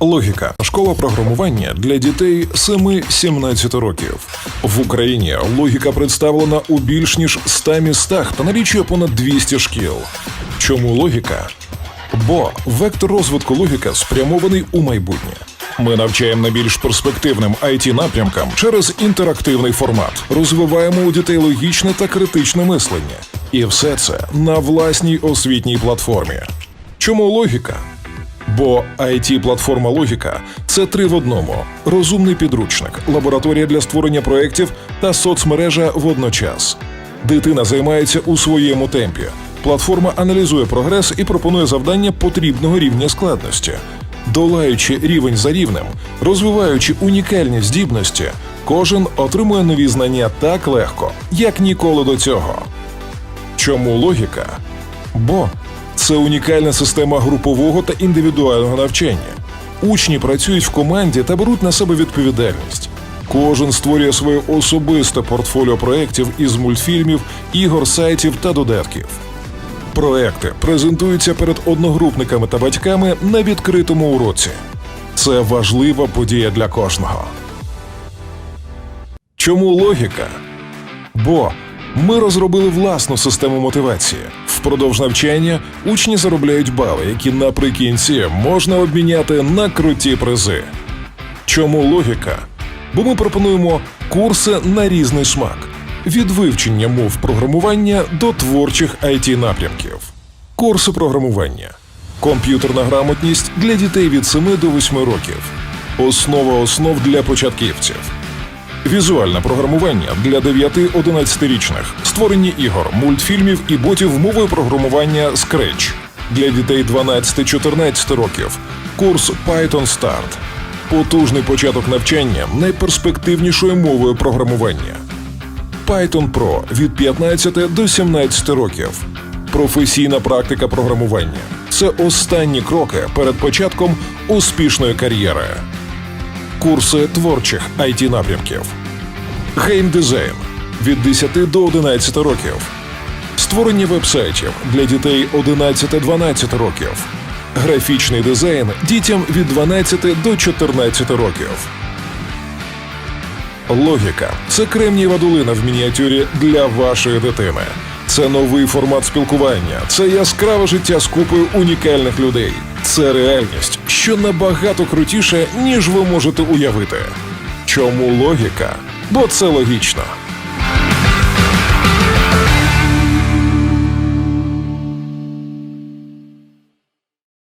Логіка школа програмування для дітей 7-17 років. В Україні логіка представлена у більш ніж 100 містах та налічує понад 200 шкіл. Чому логіка? Бо вектор розвитку логіка спрямований у майбутнє. Ми навчаємо найбільш перспективним it напрямкам через інтерактивний формат, розвиваємо у дітей логічне та критичне мислення. І все це на власній освітній платформі. Чому логіка? Бо it платформа Логіка це три в одному: розумний підручник, лабораторія для створення проєктів та соцмережа водночас. Дитина займається у своєму темпі. Платформа аналізує прогрес і пропонує завдання потрібного рівня складності. Долаючи рівень за рівнем, розвиваючи унікальні здібності, кожен отримує нові знання так легко, як ніколи до цього. Чому логіка? Бо це унікальна система групового та індивідуального навчання. Учні працюють в команді та беруть на себе відповідальність. Кожен створює своє особисте портфоліо проєктів із мультфільмів, ігор, сайтів та додатків. Проекти презентуються перед одногрупниками та батьками на відкритому уроці. Це важлива подія для кожного. Чому логіка? Бо ми розробили власну систему мотивації. Впродовж навчання учні заробляють бали, які наприкінці можна обміняти на круті призи. Чому логіка? Бо ми пропонуємо курси на різний смак: від вивчення мов програмування до творчих it напрямків. Курси програмування, комп'ютерна грамотність для дітей від 7 до 8 років, основа основ для початківців. Візуальне програмування для 9-11-річних, створення ігор, мультфільмів і ботів мовою програмування Scratch. Для дітей 12-14 років. Курс Python Start. Потужний початок навчання найперспективнішою мовою програмування. Python Pro від 15 до 17 років. Професійна практика програмування. Це останні кроки перед початком успішної кар'єри курси творчих it напрямків, геймдизайн від 10 до 11 років, створення вебсайтів для дітей 11-12 років, графічний дизайн дітям від 12 до 14 років. Логіка це кремнієва долина в мініатюрі для вашої дитини. Це новий формат спілкування, це яскраве життя з купою унікальних людей. Це реальність, що набагато крутіше, ніж ви можете уявити. Чому логіка? Бо це логічно.